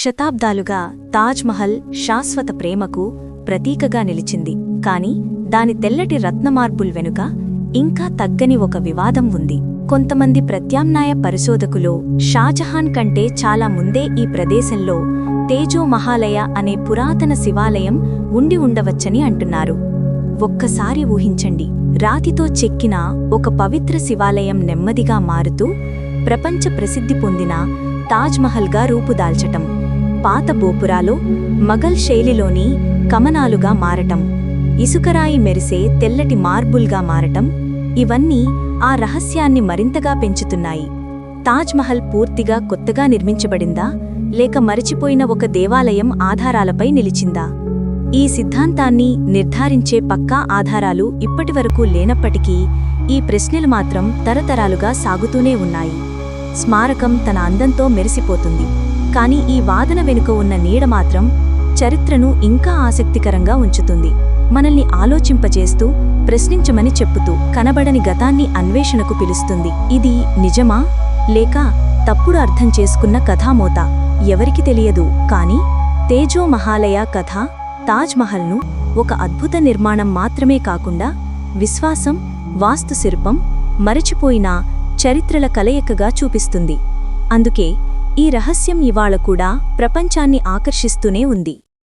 శతాబ్దాలుగా తాజ్మహల్ శాశ్వత ప్రేమకు ప్రతీకగా నిలిచింది. కాని దాని తెల్లటి రత్నమార్బుల్ వెనుక ఇంకా తగ్గని ఒక వివాదం ఉంది. కొంతమంది ప్రత్యామ్నాయ పరిశోధకులు షాజహాన్ కంటే చాలా ముందే ఈ ప్రదేశంలో తేజో మహాలయ అనే పురాతన శివాలయం ఉండి ఉండవచ్చని అంటున్నారు. ఒక్కసారి ఊహించండి రాతితో చెక్కిన ఒక పవిత్ర శివాలయం నెమ్మదిగా మారుతూ ప్రపంచ ప్రసిద్ధి పొందిన తాజ్మహల్గా రూపుదాల్చటం. పాత గోపురాలు మగల్ శైలిలోని కమనాలుగా మారటం ఇసుకరాయి మెరిసే తెల్లటి మార్బుల్గా మారటం ఇవన్నీ ఆ రహస్యాన్ని మరింతగా పెంచుతున్నాయి. తాజ్మహల్ పూర్తిగా కొత్తగా నిర్మించబడిందా లేక మరిచిపోయిన ఒక దేవాలయం ఆధారాలపై నిలిచిందా? ఈ సిద్ధాంతాన్ని నిర్ధారించే పక్కా ఆధారాలు ఇప్పటివరకు లేనప్పటికీ ఈ ప్రశ్నలు మాత్రం తరతరాలుగా సాగుతూనే ఉన్నాయి. స్మారకం తన అందంతో మెరిసిపోతుంది. కానీ ఈ వాదన వెనుక ఉన్న నీడ మాత్రం చరిత్రను ఇంకా ఆసక్తికరంగా ఉంచుతుంది. మనల్ని ఆలోచింపజేస్తూ ప్రశ్నించమని చెప్పుతూ కనబడని గతాన్ని అన్వేషణకు పిలుస్తుంది. ఇది నిజమా? లేక తప్పుడు అర్థం చేసుకున్న కథామోత? ఎవరికి తెలియదు. కాని తేజో మహాలయ కథ తాజ్మహల్ను ఒక అద్భుత నిర్మాణం మాత్రమే కాకుండా విశ్వాసం వాస్తుశిల్పం మరచిపోయిన చరిత్రల కలయికగా చూపిస్తుంది. అందుకే ఈ రహస్యం ఇవాళ కూడా ప్రపంచాన్ని ఆకర్షిస్తూనే ఉంది.